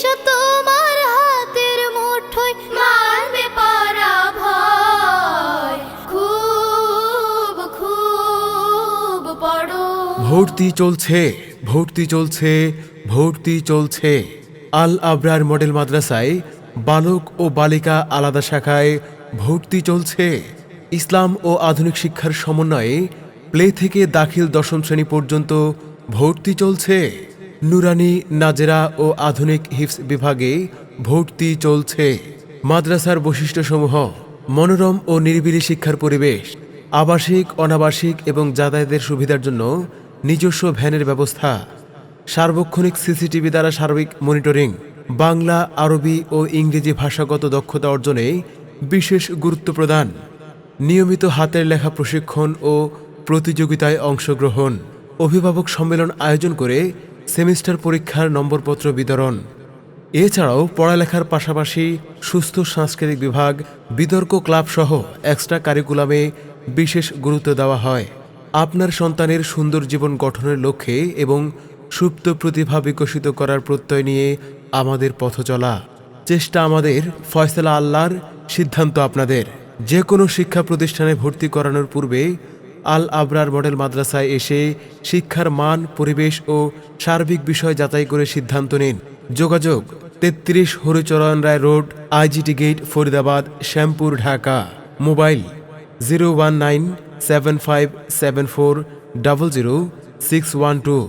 এসো তোমার হাতের মুঠোয়। মারবে পারা ভয় খুব খুব পড়ো ভর্তি চলছে ভর্তি চলছে ভর্তি চলছে। আল আবরার মডেল মাদ্রাসায় বালক ও বালিকা আলাদা শাখায় ভর্তি চলছে। ইসলাম ও আধুনিক শিক্ষার সমন্বয়ে প্লে থেকে দাখিল দশম শ্রেণি পর্যন্ত ভর্তি চলছে। নুরানি, নাজেরা ও আধুনিক হিফস বিভাগে ভর্তি চলছে। মাদ্রাসার বৈশিষ্ট্যসমূহ, মনোরম ও নিরিবিলি শিক্ষার পরিবেশ, আবাসিক, অনাবাসিক এবং যাতায়াতের সুবিধার জন্য নিজস্ব ভ্যানের ব্যবস্থা, সার্বক্ষণিক সিসিটিভি দ্বারা সার্বিক মনিটরিং, বাংলা, আরবি ও ইংরেজি ভাষাগত দক্ষতা অর্জনে বিশেষ গুরুত্ব প্রদান, নিয়মিত হাতের লেখা প্রশিক্ষণ ও প্রতিযোগিতায় অংশগ্রহণ, অভিভাবক সম্মেলন আয়োজন করে সেমিস্টার পরীক্ষার নম্বরপত্র বিতরণ। এছাড়াও পড়ালেখার পাশাপাশি সুস্থ সাংস্কৃতিক বিভাগ, বিতর্ক ক্লাব সহ এক্সট্রা কারিকুলামে বিশেষ গুরুত্ব দেওয়া হয়। আপনার সন্তানের সুন্দর জীবন গঠনের লক্ষ্যে এবং সুপ্ত প্রতিভা বিকশিত করার প্রত্যয় নিয়ে আমাদের পথ চলা। চেষ্টা আমাদের, ফয়সলা আল্লাহর সিদ্ধান্ত আপনাদের। যে কোনো শিক্ষা প্রতিষ্ঠানে ভর্তি করানোর পূর্বে আল আবরার মডেল মাদ্রাসায় এসে শিক্ষার মান, পরিবেশ ও সার্বিক বিষয় যাচাই করে সিদ্ধান্ত নিন। যোগাযোগ তেত্রিশ Haricharan Roy road, IGT gate, Faridabad, Shyampur, Dhaka. Mobile zero one nine seven five seven four double zero six one two.